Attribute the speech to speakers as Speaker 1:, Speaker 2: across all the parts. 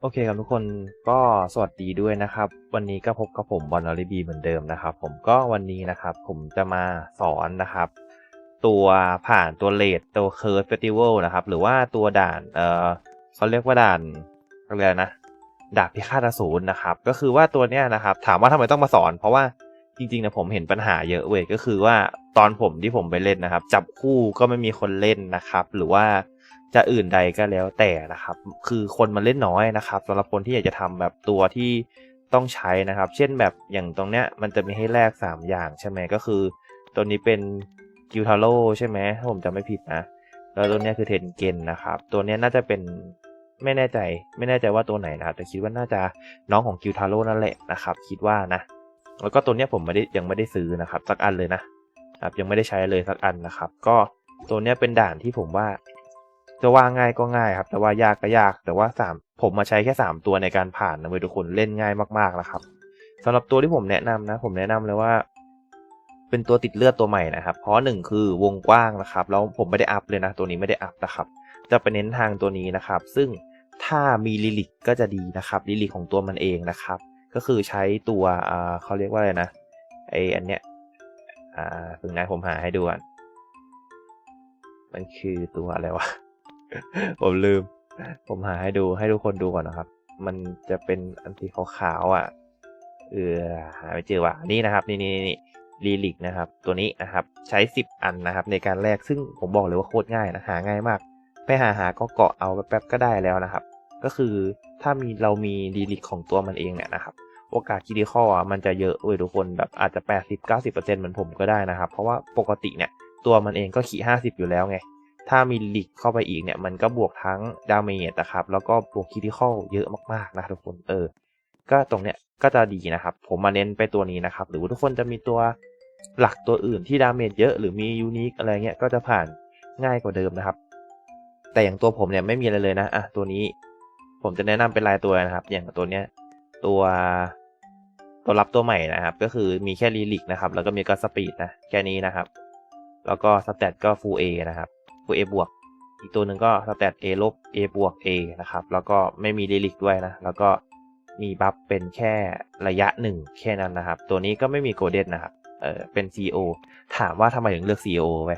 Speaker 1: โอเคครับทุกคนก็สวัสดีด้วยนะครับ วันนี้ก็พบกับผมบอลอลิบีเหมือนเดิมนะครับ ผมก็วันนี้นะครับ ผมจะมาสอนนะครับ ตัวผ่านตัวเลดตัวเคิร์ดเฟสติวัลนะครับ หรือว่าตัวด่านเออเขาเรียกว่าด่านอะไรนะดาบพิฆาตอสูรนะครับ ก็คือว่าตัวเนี้ยนะครับ ถามว่าทำไมต้องมาสอน เพราะว่าจริงๆนะผมเห็นปัญหาเยอะเว้ยก็คือว่าตอนผมที่ผมไปเล่นนะครับ จับคู่ก็ไม่มีคนเล่นนะครับ หรือว่า จะอื่นใดก็แล้วแต่นะครับ คือคนมันเล่นน้อยนะครับสำหรับคนที่อยากจะทำแบบตัวที่ต้องใช้นะครับ เช่นแบบอย่างตรงเนี้ยมันจะมีให้แลก3 อย่างใช่ไหมก็คือ ตัวนี้เป็นกิวทาโร่ใช่ไหมถ้าผมจำไม่ผิดนะ แล้วตัวนี้คือเทนเกนนะครับ ตัวนี้น่าจะเป็นไม่แน่ใจ ไม่แน่ใจว่าตัวไหนนะครับแต่คิดว่าน่าจะน้องของกิวทาโร่นั่นแหละนะครับ คิดว่านะ แล้วก็ตัวนี้ผมไม่ได้ยังไม่ได้ซื้อนะครับ สักอันเลยนะครับยังไม่ได้ใช้เลยสักอันนะครับ ก็ตัวนี้เป็นด่านที่ผมว่า จะว่าง่ายก็ง่ายครับ แต่ว่ายากก็ยาก แต่ว่าสามผมมาใช้แค่สามตัวในการผ่านนะเว้ยทุกคนเล่นง่ายมากๆนะครับสำหรับตัวที่ผมแนะนำนะ ผมแนะนำเลยว่า เป็นตัวติดเลือดตัวใหม่นะครับเพราะหนึ่งคือวงกว้างนะครับแล้วผมไม่ได้อัพเลยนะ ตัวนี้ไม่ได้อัพนะครับ จะไปเน้นทางตัวนี้นะครับ ซึ่งถ้ามีลิลิกก็จะดีนะครับลิลิกของตัวมันเองนะครับ ก็คือใช้ตัวอ่าเขาเรียกว่าอะไรนะไออันเนี้ยอ่าถึงนายผมหาให้ดูก่อนมันคือตัวอะไรวะ ผมลืม ผมหาให้ดูให้ทุกคนดูก่อนนะครับ มันจะเป็นอันที่ขาวๆอะ เออหาไม่เจอว่ะนี่นะครับ นี่นี่นี่ลีลิกนะครับ ตัวนี้นะครับ ใช้ 10 อันนะครับ ในการแลกซึ่งผมบอกเลยว่าโคตรง่ายนะหาง่ายมาก ไปหาหาก็เกาะเอาแป๊บๆก็ได้แล้วนะครับ ก็คือถ้ามีเรามีลีลิกของตัวมันเองเนี่ยนะครับโอกาสคิดิคออะมันจะเยอะเว้ยทุกคนแบบอาจจะ 80-90%เหมือนผมก็ได้นะครับ เพราะว่าปกติเนี่ยตัวมันเองก็ขี่50 อยู่แล้วไง ถ้ามีลิกเข้าไปอีกเนี่ย มันก็บวกทั้งดาเมจนะครับ แล้วก็บวกคิดิคอลเยอะมากๆนะทุกคนเออ ก็ตรงเนี้ยก็จะดีนะครับ ผมมาเน้นไปตัวนี้นะครับ หรือว่าทุกคนจะมีตัวหลักตัวอื่นที่ดาเมจเยอะหรือมียูนิคอะไรเงี้ยก็จะผ่านง่ายกว่าเดิมนะครับ แต่อย่างตัวผมเนี่ยไม่มีอะไรเลยนะอะตัวนี้ ผมจะแนะนำเป็นรายตัวนะครับ อย่างตัวเนี้ยตัวตัวรับตัวใหม่นะครับ ก็คือมีแค่ลีลิกนะครับ แล้วก็มีก็สปีดนะแค่นี้นะครับ แล้วก็สแตทก็ฟูเอนะครับ ฟูเอบวกอีกตัวหนึ่งก็สแตทเอลบเอบวกเอนะครับ แล้วก็ไม่มีลีลิกด้วยนะ แล้วก็มีบัฟเป็นแค่ระยะหนึ่งแค่นั้นนะครับ ตัวนี้ก็ไม่มีโกลเด้นนะครับ เออเป็น CO ถามว่าทำไมถึงเลือก CO ไป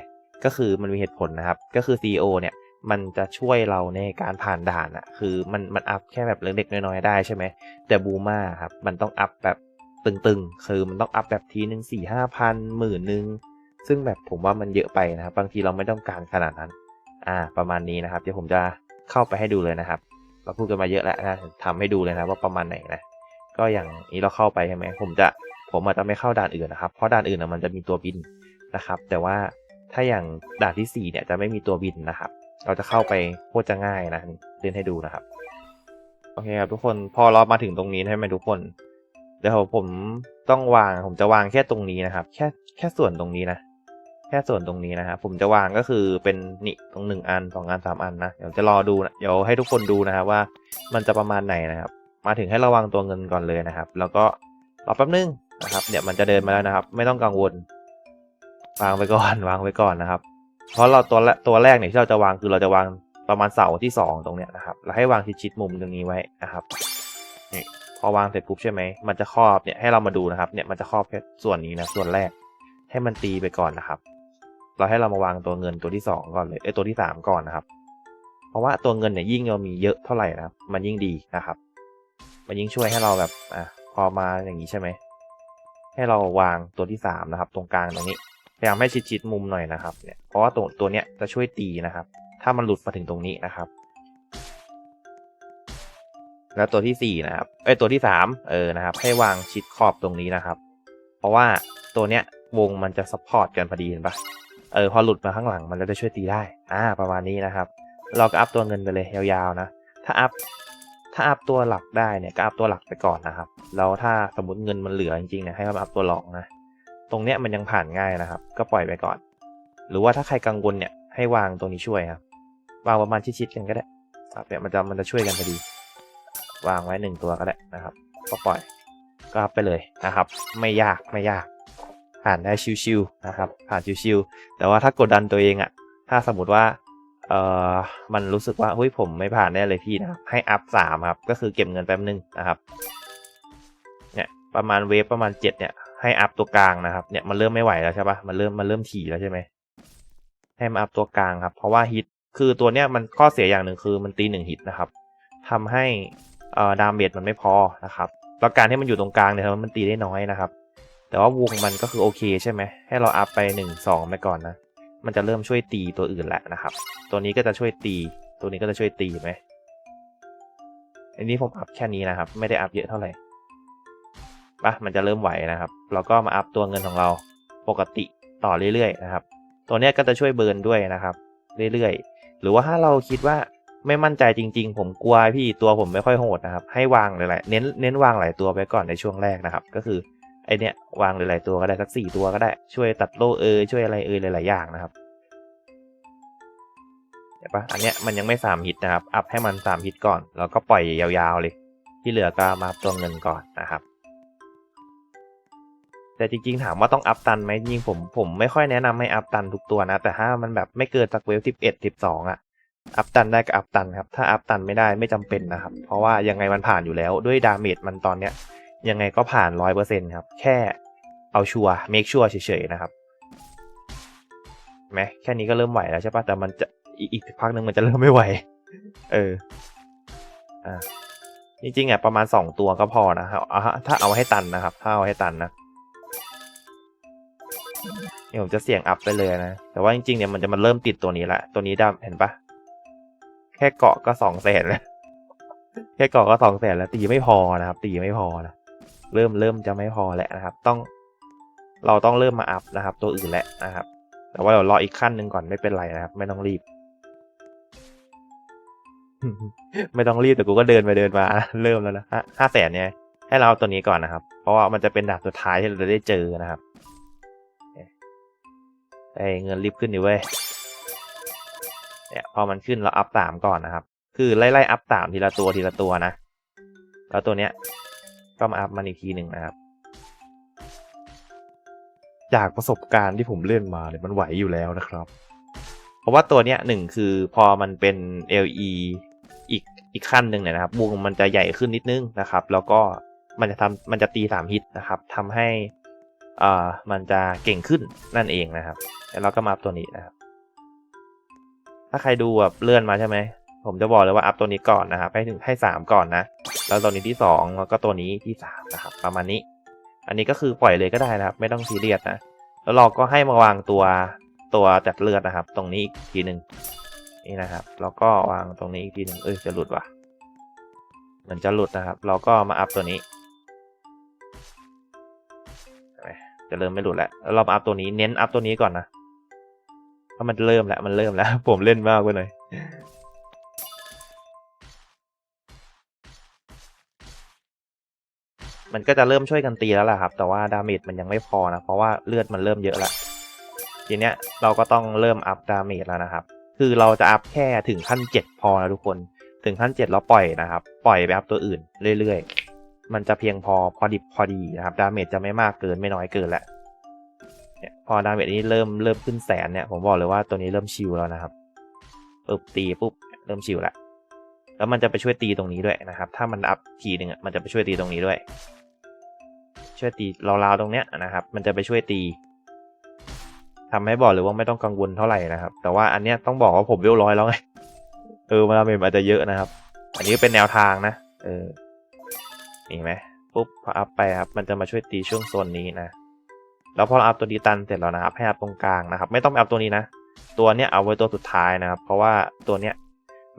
Speaker 1: ก็คือมันมีเหตุผลนะครับ ก็คือ CO เนี่ย มันจะช่วยเราในการผ่านด่านอะคือมันมันอัพแค่แบบเล็กๆน้อยๆได้ใช่ไหม แต่บูมาครับ มันต้องอัพแบบตึงๆ คือมันต้องอัพแบบทีหนึ่งสี่ห้าพันหมื่นหนึ่ง ซึ่งแบบผมว่ามันเยอะไปนะครับ บางทีเราไม่ต้องการขนาดนั้น อ่า ประมาณนี้นะครับ เดี๋ยวผมจะเข้าไปให้ดูเลยนะครับ เราพูดกันมาเยอะแล้วนะทำให้ดูเลยนะว่าประมาณไหนนะ ก็อย่างนี้เราเข้าไปใช่ไหมผมจะ ผมอาจจะไม่เข้าด่านอื่นนะครับ เพราะด่านอื่นนะมันจะมีตัวบินนะครับ แต่ว่าถ้าอย่างด่านที่สี่เนี่ยจะไม่มีตัวบินนะครับ เราจะเข้าไปโคตรจะง่ายนะเล่นให้ดูนะครับ โอเคครับทุกคน พอเรามาถึงตรงนี้ใช่ไหมทุกคน เดี๋ยวผมต้องวาง ผมจะวางแค่ตรงนี้นะครับ แค่แค่ส่วนตรงนี้นะ แค่ส่วนตรงนี้นะครับผมจะวางก็คือเป็นนี่ตรงหนึ่งอันสองอันสามอันนะเดี๋ยวจะรอดูนะเดี๋ยวให้ทุกคนดูนะครับว่ามันจะประมาณไหนนะครับ มาถึงให้ระวังตัวเงินก่อนเลยนะครับ แล้วก็รอแป๊บนึงนะครับเดี๋ยวมันจะเดินมาแล้วนะครับ ไม่ต้องกังวล วางไว้ก่อนวางไว้ก่อนนะครับ เพราะเราตัวแรกตัวแรกเนี่ยที่เราจะวางคือเราจะวางประมาณเสาที่สองตรงเนี้ยนะครับเราให้วางชิดๆมุมตรงนี้ไว้นะครับนี่พอวางเสร็จปุ๊บใช่ไหมมันจะครอบเนี่ยให้เรามาดูนะครับเนี่ยมันจะครอบแค่ส่วนนี้นะส่วนแรกให้มันตีไปก่อนนะครับ เราให้เรามาวางตัวเงินตัวที่สองก่อนเลยเอ้ตัวที่สามก่อนนะครับ เพราะว่าตัวเงินเนี่ยยิ่งเรามีเยอะเท่าไหร่นะครับ มันยิ่งดีนะครับ มันยิ่งช่วยให้เราแบบอะพอมาอย่างนี้ใช่ไหมให้เราวางตัวที่สามนะครับ ตรงกลางตรงนี้พยายามให้ชิดๆมุมหน่อยนะครับเนี่ยเพราะว่าตัวตัวเนี้ยจะช่วยตีนะครับ ถ้ามันหลุดมาถึงตรงนี้นะครับ แล้วตัวที่สี่นะครับเอ้ตัวที่สามเออนะครับ ให้วางชิดขอบตรงนี้นะครับ เพราะว่าตัวเนี้ยวงมันจะซัพพอร์ตกันพอดีเห็นปะ เออพอหลุดมาข้างหลังมันจะช่วยตีได้อ่าประมาณนี้นะครับ เราก็อัพตัวเงินไปเลยยาวๆนะ ถ้าอัพถ้าอัพตัวหลักได้เนี่ยก็อัพตัวหลักไปก่อนนะครับ แล้วถ้าสมมติเงินมันเหลือจริงๆเนี่ยให้เราอัพตัวรองนะ ตรงเนี้ยมันยังผ่านง่ายนะครับ ก็ปล่อยไปก่อน หรือว่าถ้าใครกังวลเนี่ยให้วางตรงนี้ช่วยครับ วางประมาณชิดๆกันก็ได้ครับเนี่ยมันจะมันจะช่วยกันพอดี วางไว้หนึ่งตัวก็ได้นะครับ ก็ปล่อยก็อัพไปเลยนะครับ ไม่ยากไม่ยาก ผ่านได้ชิวๆนะครับ ผ่านชิวๆแต่ว่าถ้ากดดันตัวเองอะถ้าสมมติว่าเอ่อมันรู้สึกว่าเฮ้ยผมไม่ผ่านแน่เลยพี่นะครับให้อัพสามครับ ก็คือเก็บเงินแป๊บนึงนะครับเนี่ยประมาณเวฟประมาณเจ็ดเนี่ยให้อัพตัวกลางนะครับเนี่ยมันเริ่มไม่ไหวแล้วใช่ปะมันเริ่มมันเริ่มถี่แล้วใช่ไหมให้มาอัพตัวกลางครับ เพราะว่าฮิตคือตัวเนี้ยมันข้อเสียอย่างหนึ่งคือมันตีหนึ่งฮิตนะครับทำให้เอ่อดาเมจมันไม่พอนะครับแล้วการที่มันอยู่ตรงกลางเนี่ยมันตีได้น้อยนะครับ แต่ว่าวงมันก็คือโอเคใช่ไหมให้เราอัพไปหนึ่งสองไปก่อนนะ มันจะเริ่มช่วยตีตัวอื่นแหละนะครับ ตัวนี้ก็จะช่วยตี ตัวนี้ก็จะช่วยตีไหมอันนี้ผมอัพแค่นี้นะครับ ไม่ได้อัพเยอะเท่าไหร่ปะมันจะเริ่มไหวนะครับ เราก็มาอัพตัวเงินของเราปกติต่อเรื่อยๆนะครับ ตัวนี้ก็จะช่วยเบิร์นด้วยนะครับ เรื่อยๆ หรือว่าถ้าเราคิดว่าไม่มั่นใจจริง ๆ ผมกลัวพี่ตัวผมไม่ค่อยโหดนะครับ ให้วางหลายๆเน้นเน้นวางหลายตัวไปก่อนในช่วงแรกนะครับ ก็คือ ไอเนี้ยวางหลายๆตัวก็ได้สักสี่ตัวก็ได้ช่วยตัดโล่เอยช่วยอะไรเอยหลาย ๆ อย่างนะครับเห็นปะอันเนี้ยมันยังไม่สามฮิตนะครับ อัพให้มันสามฮิตก่อน แล้วก็ปล่อยยาวๆเลย ที่เหลือก็มาตัวเงินก่อนนะครับ แต่จริงๆถามว่าต้องอัพตันไหมจริงผมผมไม่ค่อยแนะนำให้อัพตันทุกตัวนะ แต่ถ้ามันแบบไม่เกินสักเวลสิบเอ็ดสิบสองอะอัพตันได้ก็อัพตันครับ ถ้าอัพตันไม่ได้ไม่จำเป็นนะครับ เพราะว่ายังไงมันผ่านอยู่แล้วด้วยดาเมจมันตอนเนี้ย ยังไงก็ผ่านร้อยเปอร์เซ็นครับ แค่เอาชัวร์เมคชัวร์เฉยๆนะครับไหมแค่นี้ก็เริ่มไหวแล้วใช่ปะแต่มันจะอีกอีกพักหนึ่งมันจะเริ่มไม่ไหว เอออ่าจริงๆอะประมาณสองตัวก็พอนะครับเอาถ้าเอาให้ตันนะครับ ถ้าเอาให้ตันนะเดี๋ยผมจะเสี่ยงอัพไปเลยนะ แต่ว่าจริงๆเนี่ยมันจะมาเริ่มติดตัวนี้ละ ตัวนี้ดำเห็นปะแค่เกาะก็สองแสนแล้ว แค่เกาะก็สองแสนแล้วตีไม่พอนะครับ ตีไม่พอนะ เริ่มเริ่มจะไม่พอแล้วนะครับ ต้องเราต้องเริ่มมาอัพนะครับ ตัวอื่นแล้วนะครับ แต่ว่าเรารออีกขั้นหนึ่งก่อนไม่เป็นไรนะครับ ไม่ต้องรีบ ไม่ต้องรีบแต่กูก็เดินไปเดินมาเริ่มแล้วนะห้าแสนเนี่ยให้เราเอาตัวนี้ก่อนนะครับ เพราะว่ามันจะเป็นดาบสุดท้ายที่เราจะได้เจอนะครับไอ้เงินรีบขึ้นอยู่เว้ยเนี่ยพอมันขึ้นเราอัพสามก่อนนะครับ คือไล่ๆอัพสามทีละตัวทีละตัวนะ แล้วตัวเนี้ย ก็มาอัพมันอีกทีหนึ่งนะครับ จากประสบการณ์ที่ผมเล่นมาเนี่ยมันไหวอยู่แล้วนะครับ เพราะว่าตัวเนี้ยหนึ่งคือพอมันเป็น LE อีกอีกขั้นหนึ่งเนี่ยนะครับวงมันจะใหญ่ขึ้นนิดนึงนะครับ แล้วก็มันจะทำมันจะตีสามฮิตนะครับทำให้อ่ามันจะเก่งขึ้นนั่นเองนะครับ แล้วเราก็มาอัพตัวนี้นะครับ ถ้าใครดูแบบเลื่อนมาใช่ไหม ผมจะบอกเลยว่าอัพตัวนี้ก่อนนะครับให้ถึงให้สามก่อนนะ แล้วตัวนี้ที่สองแล้วก็ตัวนี้ที่สามนะครับประมาณนี้ อันนี้ก็คือปล่อยเลยก็ได้นะครับ ไม่ต้องซีเรียสนะ แล้วเราก็ให้มาวางตัวตัวจัดเลือดนะครับ ตรงนี้อีกทีหนึ่งนี่นะครับ แล้วก็วางตรงนี้อีกทีหนึ่งเอ้ยจะหลุดว่ะเหมือนจะหลุดนะครับ เราก็มาอัพตัวนี้จะเริ่มไม่หลุดแล้วแล้วเรามาอัพตัวนี้เน้นอัพตัวนี้ก่อนนะเพราะมันเริ่มแล้วมันเริ่มแล้ว ผมเล่นมากไปหน่อย มันก็จะเริ่มช่วยกันตีแล้วล่ะครับ แต่ว่าดาเมจมันยังไม่พอนะ เพราะว่าเลือดมันเริ่มเยอะแล้วทีเนี้ยเราก็ต้องเริ่มอัพดาเมจแล้วนะครับ คือเราจะอัพแค่ถึงขั้นเจ็ดพอนะทุกคน ถึงขั้นเจ็ดเราปล่อยนะครับ ปล่อยไปอัพตัวอื่นเรื่อยๆ มันจะเพียงพอพอดิบพอดีนะครับ ดาเมจจะไม่มากเกินไม่น้อยเกินแหละเนี่ยพอดาเมจนี้เริ่มเริ่มขึ้นแสนเนี่ยผมบอกเลยว่าตัวนี้เริ่มชิลแล้วนะครับปุ๊บตีปุ๊บเริ่มชิลแล้วแล้วมันจะไปช่วยตีตรงนี้ด้วยนะครับ ถ้ามันอัพทีหนึ่งมันจะไปช่วยตีตรงนี้ด้วย ช่วยตีราวๆตรงเนี้ยนะครับ มันจะไปช่วยตีทำให้บอกเลยว่าไม่ต้องกังวลเท่าไหร่นะครับ แต่ว่าอันเนี้ยต้องบอกว่าผมเวลร้อยแล้วไงเออมาเมจอาจจะเยอะนะครับ อันนี้เป็นแนวทางนะ เออนี่ไหมปุ๊บพออัพไปครับมันจะมาช่วยตีช่วงโซนนี้นะแล้วพออัพตัวดีตันเสร็จแล้วนะครับให้อัพตรงกลางนะครับ ไม่ต้องอัพตัวนี้นะตัวเนี้ยเอาไว้ตัวสุดท้ายนะครับ เพราะว่าตัวเนี้ย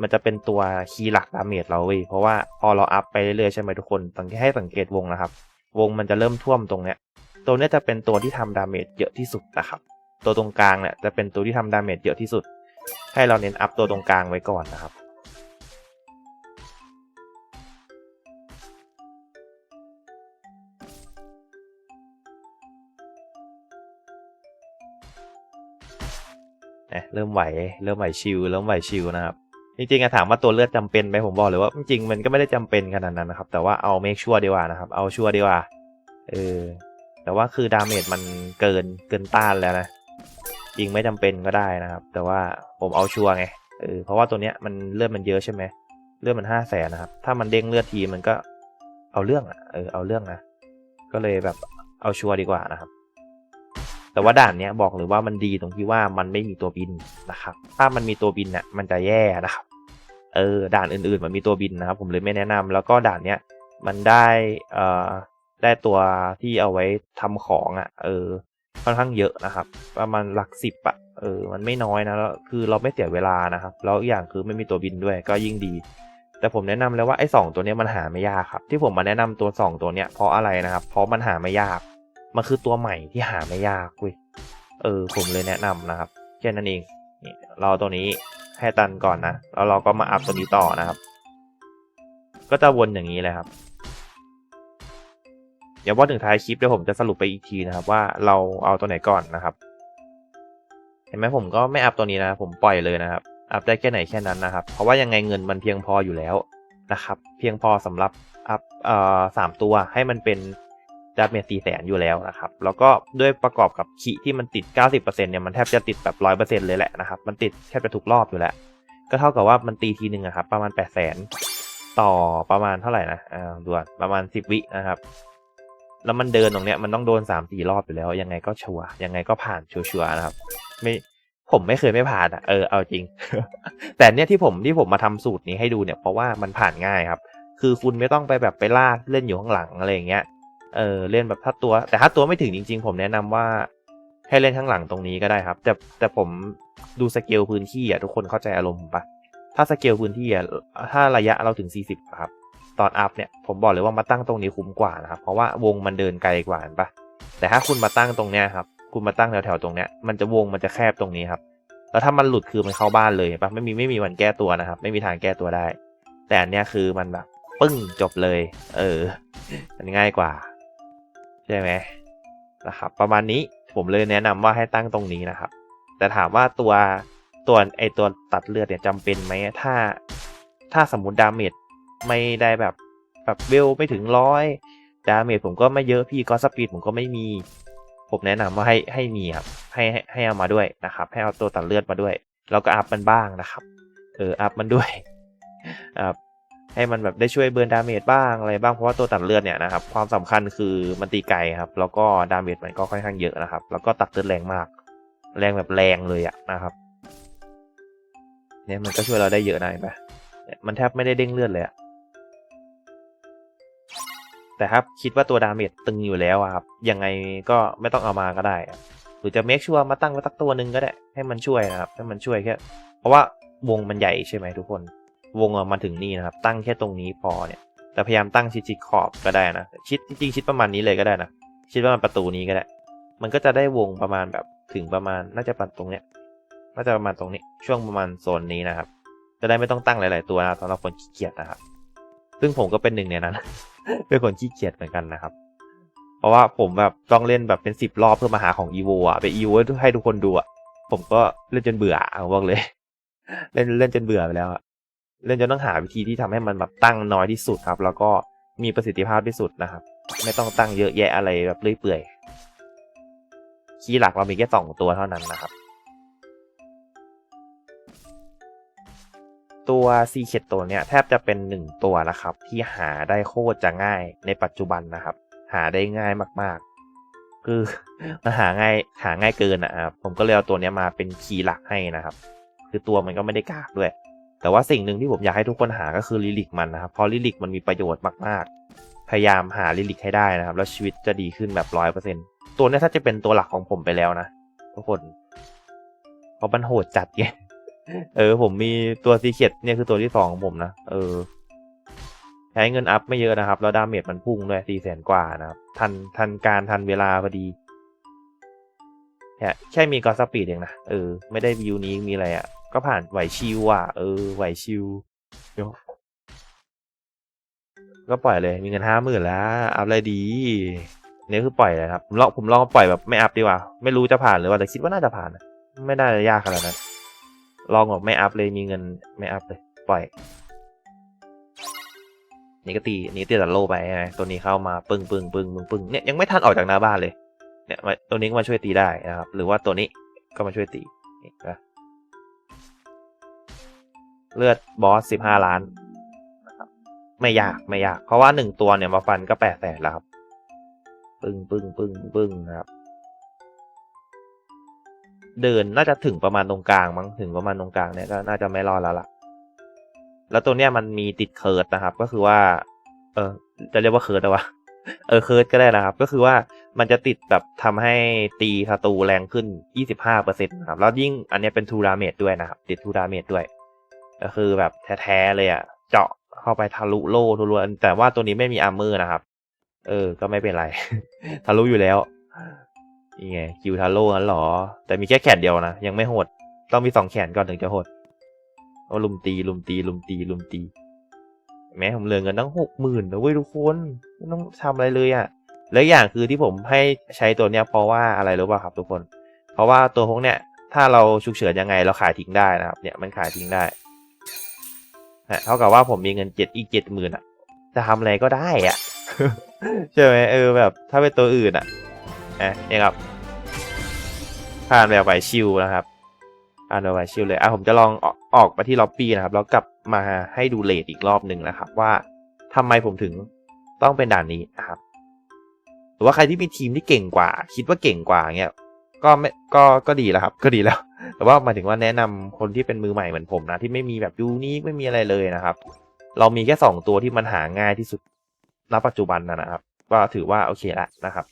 Speaker 1: มันจะเป็นตัวคีย์หลักดาเมจเราเว้ยเพราะว่าพอเราอัพไปเรื่อยๆใช่ไหมทุกคนสังเกตให้สังเกตวงนะครับ วงมันจะเริ่มท่วมตรงเนี้ย ตัวเนี้ยจะเป็นตัวที่ทำดาเมจเยอะที่สุดนะครับ ตัวตรงกลางเนี่ยจะเป็นตัวที่ทำดาเมจเยอะที่สุด ให้เราเน้นอัพตัวตรงกลางไว้ก่อนนะครับนะเริ่มไหว เริ่มไหวชิลเริ่มไหวชิลนะครับ จริงๆอะถามว่าตัวเลือดจำเป็นไหมผมบอกเลยว่าจริงๆมันก็ไม่ได้จำเป็นขนาดนั้นนะครับ แต่ว่าเอาเมคชัวร์ดีกว่านะครับ เอาชัวร์ดีกว่า เออ แต่ว่าคือดาเมจมันเกินเกินต้านแล้วนะ จริงไม่จำเป็นก็ได้นะครับ แต่ว่าผมเอาชัวร์ไง เออ เพราะว่าตัวเนี้ยมันเลือดมันเยอะใช่ไหม เลือดมันห้าแสนนะครับ ถ้ามันเด้งเลือดทีมันก็เอาเรื่องอะเออ เอาเรื่องนะ ก็เลยแบบเอาชัวร์ดีกว่านะครับแต่ว่าด่านเนี้ยบอกเลยว่ามันดีตรงที่ว่ามันไม่มีตัวบินนะครับ ถ้ามันมีตัวบินเนี่ยมันจะแย่นะครับ ออด่านอื่นๆ มันมีตัวบินนะครับ ผมเลยไม่แนะนำแล้วก็ด่านเนี้ยมันได้เอ่อได้ตัวที่เอาไว้ทำของอะ เออ ค่อนข้างเยอะนะครับ ประมาณหลักสิบอะเออ มันไม่น้อยนะแล้วคือเราไม่เสียเวลานะครับ แล้วอีกอย่างคือไม่มีตัวบินด้วยก็ยิ่งดี แต่ผมแนะนำเลยว่าไอ้สองตัวเนี้ยมันหาไม่ยากครับ ที่ผมมาแนะนำตัวสองตัวเนี้ยเพราะอะไรนะครับ เพราะมันหาไม่ยาก มันคือตัวใหม่ที่หาไม่ยากเว้ย เออ ผมเลยแนะนำนะครับ แค่นั้นเองนี่เรอาตัวนี้ ให้ตันก่อนนะ แล้วเราก็มาอัพตัวนี้ต่อนะครับ ก็จะวนอย่างนี้เลยครับ เดี๋ยวพอถึงท้ายคลิปเดี๋ยวผมจะสรุปไปอีกทีนะครับ ว่าเราเอาตัวไหนก่อนนะครับ เห็นไหมผมก็ไม่อัพตัวนี้นะ ผมปล่อยเลยนะครับ อัพได้แค่ไหนแค่นั้นนะครับ เพราะว่ายังไงเงินมันเพียงพออยู่แล้วนะครับ เพียงพอสำหรับอัพเอ่อสามตัวให้มันเป็น ดาเมจสี่แสนอยู่แล้วนะครับ แล้วก็ด้วยประกอบกับขีที่มันติด 90%เนี่ยมันแทบจะติดแบบร้อยเปอร์เซ็นเลยแหละนะครับ มันติดแทบจะทุกรอบอยู่แล้ว ก็เท่ากับว่ามันตีทีหนึ่งอะครับ ประมาณ8 0 0แสนต่อประมาณเท่าไหร่นะอ่าด่วนประมาณ10วินะครับ แล้วมันเดินตรงเนี้ยมันต้องโดนสามสี่รอบอยู่แล้ว ยังไงก็ชัวยังไงก็ผ่านชัวร์นะครับ ไม่ผมไม่เคยไม่ผ่านอะเออเอาจริง แต่เนี่ยที่ผมที่ผมมาทำสูตรนี้ให้ดูเนี่ยเพราะว่ามันผ่านง่ายครับ คือคุณไม่ต้องไปแบบไปลากเล่นอยู่ข้างหลังอะไรอย่างเงี้ย เออเล่นแบบถ้าตัว แต่ถ้าตัวไม่ถึงจริง ๆ ผมแนะนำว่า ให้เล่นข้างหลังตรงนี้ก็ได้ครับ แต่แต่ผมดูสเกลพื้นที่อะทุกคนเข้าใจอารมณ์ผมปะถ้าสเกลพื้นที่อะถ้าระยะเราถึง 40 ครับ ตอนอัพเนี่ยผมบอกเลยว่ามาตั้งตรงนี้คุ้มกว่านะครับ เพราะว่าวงมันเดินไกลกว่านปะแต่ถ้าคุณมาตั้งตรงเนี้ยครับ คุณมาตั้งแถวๆตรงเนี้ยมันจะวงมันจะแคบตรงนี้ครับ แล้วถ้ามันหลุดคือมันเข้าบ้านเลยปะไม่มีไม่มีวันแก้ตัวนะครับ ไม่มีทางแก้ตัวได้ แต่อันเนี้ยคือมันแบบปึ้งจบเลย เออ มันง่ายกว่า ใช่ไหมนะครับ ประมาณนี้ผมเลยแนะนำว่าให้ตั้งตรงนี้นะครับ แต่ถามว่าตัวตัวไอตัวตัดเลือดเนี่ยจำเป็นไหมถ้า ถ้าสมมติดาเมจไม่ได้แบบแบบเวลไม่ถึงร้อยดาเมจผมก็ไม่เยอะพี่ก็สปีดผมก็ไม่มี ผมแนะนำว่าให้ให้มีครับให้ให้ให้เอามาด้วยนะครับ ให้เอาตัวตัดเลือดมาด้วย แล้วก็อัพมันบ้างนะครับ เอออัพมันด้วยครับ ให้มันแบบได้ช่วยเบิร์นดาเมจบ้างอะไรบ้างเพราะว่าตัวตัดเลือดเนี่ยนะครับความสำคัญคือมันตีไกลครับ แล้วก็ดาเมจมันก็ค่อนข้างเยอะนะครับ แล้วก็ตัดเลือดแรงมาก แรงแบบแรงเลยอะนะครับเนี่ยมันก็ช่วยเราได้เยอะนะเห็นปะเนี่ยมันแทบไม่ได้เด้งเลือดเลยอะแต่ครับคิดว่าตัวดาเมจตึงอยู่แล้วครับยังไงก็ไม่ต้องเอามาก็ได้ หรือจะเมคชัวร์มาตั้งไว้สักตัวหนึ่งก็ได้ให้มันช่วยนะครับให้มันช่วยแค่เพราะว่าวงมันใหญ่ใช่ไหมทุกคน วงอะมาถึงนี่นะครับ ตั้งแค่ตรงนี้พอเนี่ยแต่พยายามตั้งชิดชิดขอบก็ได้นะ ชิดจริงๆชิดประมาณนี้เลยก็ได้นะ ชิดประมาณประตูนี้ก็ได้ มันก็จะได้วงประมาณแบบถึงประมาณน่าจะประมาณตรงเนี้ยน่าจะประมาณตรงนี้ช่วงประมาณโซนนี้นะครับ จะได้ไม่ต้องตั้งหลาย ๆ ตัวนะสำหรับคนขี้เกียจนะครับ ซึ่งผมก็เป็นหนึ่งในนั้น เป็นคนขี้เกียจเหมือนกันนะครับ เพราะว่าผมแบบต้องเล่นแบบเป็นสิบรอบเพื่อมาหาของอีโวอะไปอีโวให้ทุกคนดูอะผมก็เล่นจนเบื่อเอาบอกเลย เล่นเล่นจนเบื่อไปแล้วอะ เล่นจนต้องหาวิธีที่ทำให้มันแบบตั้งน้อยที่สุดครับ แล้วก็มีประสิทธิภาพที่สุดนะครับ ไม่ต้องตั้งเยอะแยะอะไรแบบเลื่อยเปลยคีย์หลักเรามีแค่สองตัวเท่านั้นนะครับ ตัวซีเคตตัวเนี้ยแทบจะเป็นหนึ่งตัวนะครับ ที่หาได้โคตรจะง่ายในปัจจุบันนะครับ หาได้ง่ายมากๆ คือมันหาง่ายหาง่ายเกินนะครับผมก็เลยเอาตัวเนี้ยมาเป็นคีย์หลักให้นะครับ คือตัวมันก็ไม่ได้กากด้วย แต่ว่าสิ่งหนึ่งที่ผมอยากให้ทุกคนหาก็คือลิลิกมันนะครับ เพราะลิลิกมันมีประโยชน์มากๆ พยายามหาลิลิกให้ได้นะครับ แล้วชีวิตจะดีขึ้นแบบร้อยเปอร์เซ็นตัวนี้ถ้าจะเป็นตัวหลักของผมไปแล้วนะทุกคน เพราะมันโหดจัดไง เออ ผมมีตัวซีเคดเนี่ยคือตัวที่สองของผมนะ เออ ใช้เงินอัพไม่เยอะนะครับ แล้วดาเมจมันพุ่งด้วยสี่แสนกว่านะครับ ทันทันการทันเวลาพอดีแค่แค่มีกอสปีดเองนะ เออ ไม่ได้วิวนี้มีอะไรอะ่ะ ก็ผ่านไหวชิวอะ เออ ไหวชิวเยก็ปล่อยเลย มีเงินห้าหมื่นแล้ว อัพอะไรดีเนี่ยคือปล่อยเลยครับ ผมลองผมลองปล่อยแบบไม่อัพดีกว่า ไม่รู้จะผ่านหรือว่าแต่คิดว่าน่าจะผ่าน ไม่น่าจะยากขนาดนั้น ลองแบบไม่อัพเลย มีเงินไม่อัพเลย ปล่อย นี่ก็ตีนี่ตีตัดโลไปใช่ไหมตัวนี้เข้ามาปึ้งปึ้งปึ้งปึ้งปึ้งเนี่ยยังไม่ทันออกจากหน้าบ้านเลย เนี่ยตัวนี้ก็มาช่วยตีได้นะครับ หรือว่าตัวนี้ก็มาช่วยตีนี่นะ เลือดบอสสิบห้าล้านนะครับไม่ยากไม่ยาก เพราะว่าหนึ่งตัวเนี่ยมาฟันก็แปดแสนแล้วครับ ปึ้งปึ้งปึ้งปึ้งนะครับ เดินน่าจะถึงประมาณตรงกลางมั้งถึงประมาณตรงกลางเนี่ยก็น่าจะไม่รอดแล้วล่ะ แล้วตัวเนี้ยมันมีติดเคิร์ดนะครับ ก็คือว่า เออจะเรียกว่าเคิร์ดอะวะเออเคิร์ดก็ได้นะครับ ก็คือว่ามันจะติดแบบทำให้ตีศัตรูแรงขึ้น 25%นะครับ แล้วยิ่งอันนี้เป็นทูดาเมจด้วยนะครับ ติดทูดาเมจด้วย ก็คือแบบแท้ๆเลยอะเจาะเข้าไปทะลุโล่ทุรวนแต่ว่าตัวนี้ไม่มีอาร์เมอร์นะครับ เออ ก็ไม่เป็นไร ทะลุอยู่แล้วนี่ไงคิวทาโร่งั้นเหรอ แต่มีแค่แขนเดียวนะ ยังไม่โหด ต้องมีสองแขนก่อนถึงจะโหดโอ้ลุมตี ลุมตี ลุมตี ลุมตี แม้ผมเหลือเงินตั้งหกหมื่นนะเว้ยทุกคนไม่ต้องทำอะไรเลยอะ่ะ แล้วอย่างคือที่ผมให้ใช้ตัวเนี้ยเพราะว่าอะไรรู้ป่ะครับทุกคน เพราะว่าตัวพวกเนี้ยถ้าเราฉุกเฉินยังไงเราขายทิ้งได้นะครับ เนี่ยมันขายทิ้งได้ เท่ากับว่าผมมีเงินเจ็ดอีกเจ็ดหมื่นอะ จะทำอะไรก็ได้อะใช่ไหมเออแบบถ้าเป็นตัวอื่นอะนะเนี่ยครับผ่านแบบไหวชิวนะครับผ่านแบบไหวชิวเลยอะผมจะลองออกออกมาที่ล็อบบี้นะครับแล้วกลับมาให้ดูเลทอีกรอบหนึ่งนะครับ ว่าทำไมผมถึงต้องเป็นด่านนี้นะครับหรือว่าใครที่มีทีมที่เก่งกว่า คิดว่าเก่งกว่าเงี้ยก็ไม่ก็ก็ดีแล้วครับ ก็ดีแล้ว แต่ว่าหมายถึงว่าแนะนำคนที่เป็นมือใหม่เหมือนผมนะ ที่ไม่มีแบบยูนิคไม่มีอะไรเลยนะครับ เรามีแค่สองตัวที่มันหาง่ายที่สุดณปัจจุบันนะนะครับ ก็ถือว่าโอเคละนะครับ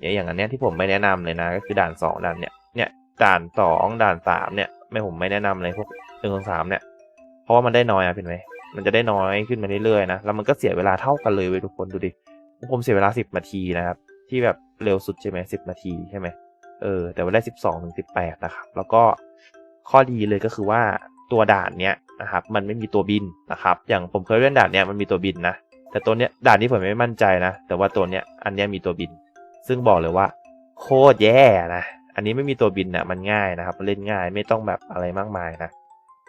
Speaker 1: เนี่ยอย่างอันเนี้ยที่ผมไม่แนะนำเลยนะ ก็คือด่านสองด่านเนี้ยเนี่ยด่านสองด่านสามเนี่ยไม่ผมไม่แนะนำเลยพวกหนึ่งสองสามเนี่ย เพราะว่ามันได้น้อยอะเป็นไหมมันจะได้น้อยขึ้นมาเรื่อยๆนะแล้วมันก็เสียเวลาเท่ากันเลยเว้ยทุกคนดูดิผมเสียเวลาสิบนาทีนะครับที่แบบเร็วสุดใช่ไหมสิบนาทีใช่ไหม เออแต่ว่าได้สิบสองถึงสิบแปดนะครับ แล้วก็ข้อดีเลยก็คือว่าตัวด่านเนี้ยนะครับมันไม่มีตัวบินนะครับ อย่างผมเคยเล่นด่านเนี้ยมันมีตัวบินนะแต่ตัวเนี้ยด่านนี้ผมไม่มั่นใจนะ แต่ว่าตัวเนี้ยอันเนี้ยมีตัวบิน ซึ่งบอกเลยว่า โคตรแย่นะอันนี้ไม่มีตัวบินนะมันง่ายนะครับเล่นง่ายไม่ต้องแบบอะไรมากมายนะ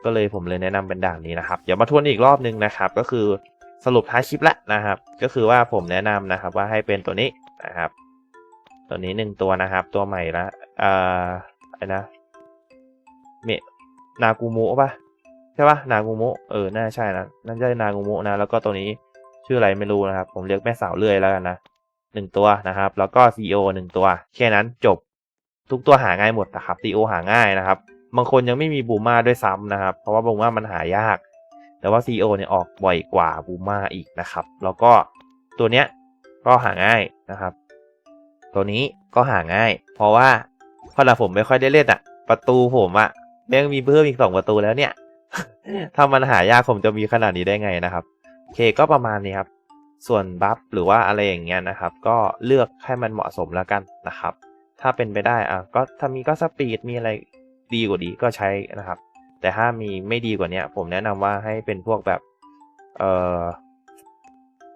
Speaker 1: ก็เลยผมเลยแนะนำเป็นด่านนี้นะครับเดี๋ยวมาทวนอีกรอบนึงนะครับ ก็คือสรุปท้ายคลิปละนะครับ ก็คือว่าผมแนะนำนะครับว่าให้เป็นตัวนี้นะครับ ตัวนี้หนึ่งตัวนะครับ ตัวใหม่ละอ่าอะไรนะเมนากูโมะปะใช่ปะนากูโมะเออน่าใช่นะน่าจะนากูโมะนะแล้วก็ตัวนี้ชื่ออะไรไม่รู้นะครับ ผมเรียกแม่สาวเลื่อยแล้วกันนะหนึ่งตัวนะครับ แล้วก็ซีโอหนึ่งตัว แค่นั้นจบทุกตัวหาง่ายหมดนะครับซีโอหาง่ายนะครับ บางคนยังไม่มีบูมาด้วยซ้ำนะครับ เพราะว่าบูมามันหายาก แต่ว่า CEO เนี่ยออกบ่อยกว่าบูมาอีกนะครับ แล้วก็ตัวเนี้ยก็หาง่ายนะครับ ตัวนี้ก็หาง่าย เพราะว่าพอหลังผมไม่ค่อยได้เล่นอะประตูผมอะแม่งมีเพิ่มอีกสองประตูแล้วเนี่ย ถ้ามันหายากผมจะมีขนาดนี้ได้ไงนะครับโอเคก็ประมาณนี้ครับ ส่วนบัฟหรือว่าอะไรอย่างเงี้ยนะครับ ก็เลือกให้มันเหมาะสมแล้วกันนะครับ ถ้าเป็นไปได้อะก็ถ้ามีก็สปีดมีอะไรดีกว่าดีก็ใช้นะครับ แต่ถ้ามีไม่ดีกว่าเนี้ยผมแนะนำว่าให้เป็นพวกแบบ เอ่อ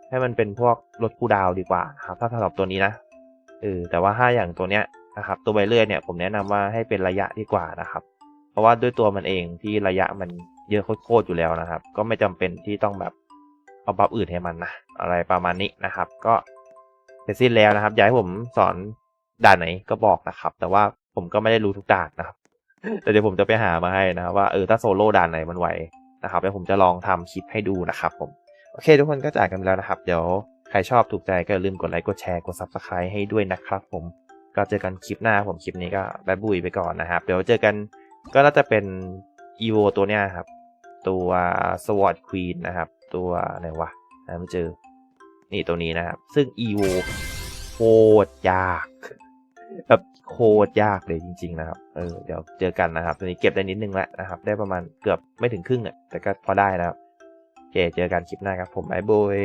Speaker 1: ให้มันเป็นพวกลดคูดาวดีกว่าครับ ถ้าสำหรับตัวนี้นะ เออแต่ว่าถ้าอย่างตัวเนี้ยนะครับตัวใบเลื่อยเนี่ยผมแนะนำว่าให้เป็นระยะดีกว่านะครับ เพราะว่าด้วยตัวมันเองที่ระยะมันเยอะโคตรๆอยู่แล้วนะครับ ก็ไม่จำเป็นที่ต้องแบบเอาบัฟอื่นให้มันนะอะไรประมาณนี้นะครับ ก็เสร็จสิ้นแล้วนะครับอยากให้ผมสอนด่านไหนก็บอกนะครับ แต่ว่าผมก็ไม่ได้รู้ทุกด่านนะครับแต่เดี๋ยวผมจะไปหามาให้นะว่าเออถ้าโซโล่ด่านไหนมันไหวนะครับแล้วผมจะลองทำคลิปให้ดูนะครับผมโอเค ทุกคนก็จ่ายกันไปแล้วนะครับ เดี๋ยว ใครชอบถูกใจก็ลืมกดไลค์กดแชร์กด subscribe ให้ด้วยนะครับผมก็เจอกันคลิปหน้าผมคลิปนี้ก็บายบุยไปก่อนนะครับ เดี๋ยวเจอกันก็น่าจะเป็น evo ตัวเนี้ยครับ ตัว sword queen นะครับ ตัวไหนวะไม่เจอ นี่ตัวนี้นะครับ ซึ่ง evo โคตรยากแบบโคตรยากเลยจริง ๆ นะครับ เออเดี๋ยวเจอกันนะครับ ตัวนี้เก็บได้นิดนึงแล้วนะครับ ได้ประมาณเกือบไม่ถึงครึ่งอะแต่ก็พอได้นะครับโอเคเจอกันคลิปหน้าครับผมไอ้โบย